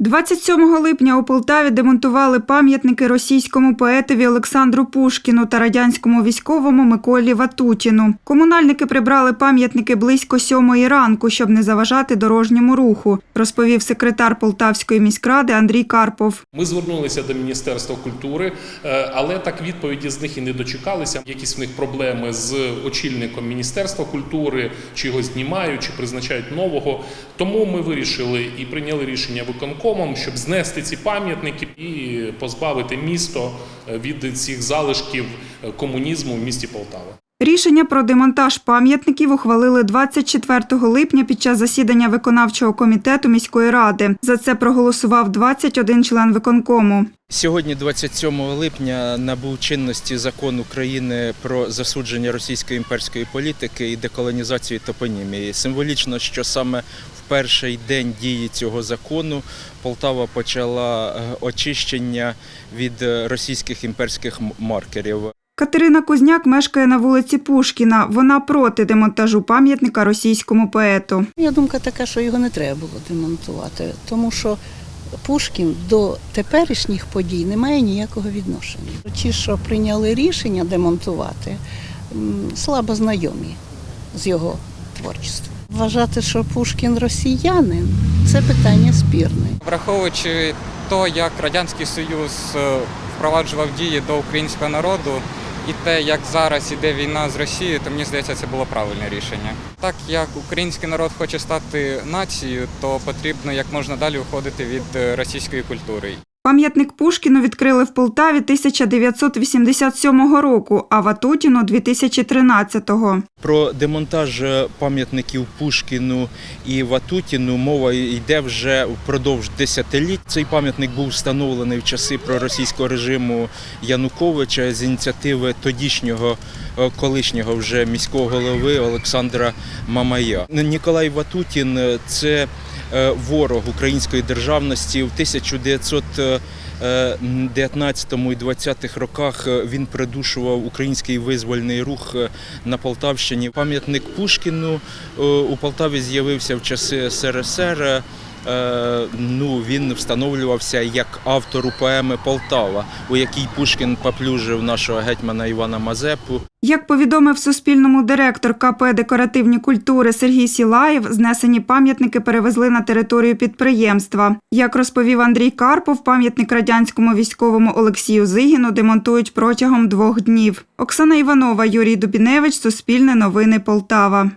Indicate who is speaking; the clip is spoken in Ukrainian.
Speaker 1: 27 липня у Полтаві демонтували пам'ятники російському поетові Олександру Пушкіну та радянському військовому Миколі Ватутіну. Комунальники прибрали пам'ятники близько сьомої ранку, щоб не заважати дорожньому руху, розповів секретар Полтавської міськради Андрій Карпов.
Speaker 2: Ми звернулися до Міністерства культури, е, але так відповіді з них і не дочекалися. Якісь в них проблеми з очільником Міністерства культури, чи його знімають, чи призначають нового. Тому ми вирішили і прийняли рішення виконкомом, щоб знести ці пам'ятники і позбавити місто е, від цих залишків е, комунізму в місті Полтава.
Speaker 1: Рішення про демонтаж пам'ятників ухвалили 24 липня під час засідання виконавчого комітету міської ради. За це проголосував 21 член виконкому.
Speaker 3: Сьогодні, 27 липня, набув чинності закон України про засудження російської імперської політики і деколонізацію топонімії. Символічно, що саме в перший день дії цього закону Полтава почала е, очищення від е, російських імперських маркерів.
Speaker 1: Катерина Кузняк мешкає на вулиці Пушкіна. Вона проти демонтажу пам'ятника російському поету.
Speaker 4: Моя думка така, що його не треба було демонтувати, тому що Пушкін до теперішніх подій не має ніякого відношення. Ті, що прийняли рішення демонтувати, слабо знайомі з його творчістю. Вважати, що Пушкін росіянин це питання спірне.
Speaker 5: Враховуючи то, як Радянський Союз е, впроваджував дії до українського народу, і те, як зараз іде війна з Росією, то мені здається, це було правильне рішення. Так як український народ хоче стати нацією, то потрібно як можна далі уходити від е, російської культури.
Speaker 1: Пам'ятник Пушкіну відкрили в Полтаві 1987 року, а Ватутіну – 2013-го.
Speaker 3: Про демонтаж е, пам'ятників Пушкіну і Ватутіну мова йде вже впродовж десятиліть. Цей пам'ятник був встановлений в часи проросійського режиму Януковича з ініціативи тодішнього е, колишнього вже міського голови Олександра Мамая. Ніколай Ватутін е, це ворог української державності в 1900 е, 19 і 20 роках е, він придушував український визвольний рух е, на Полтавщині. Пам'ятник Пушкіну е, у Полтаві з'явився в часи СРСР. Е, Ну, він встановлювався як автору поеми Полтава, у якій Пушкін поплюжив нашого гетьмана Івана Мазепу.
Speaker 1: Як повідомив Суспільному директор КП «Декоративні культури» Сергій Сілаєв, знесені пам'ятники перевезли на територію підприємства. Як розповів Андрій Карпов, пам'ятник радянському військовому Олексію Зигіну демонтують протягом двох днів. Оксана Іванова, Юрій Дубіневич, Суспільне новини Полтава.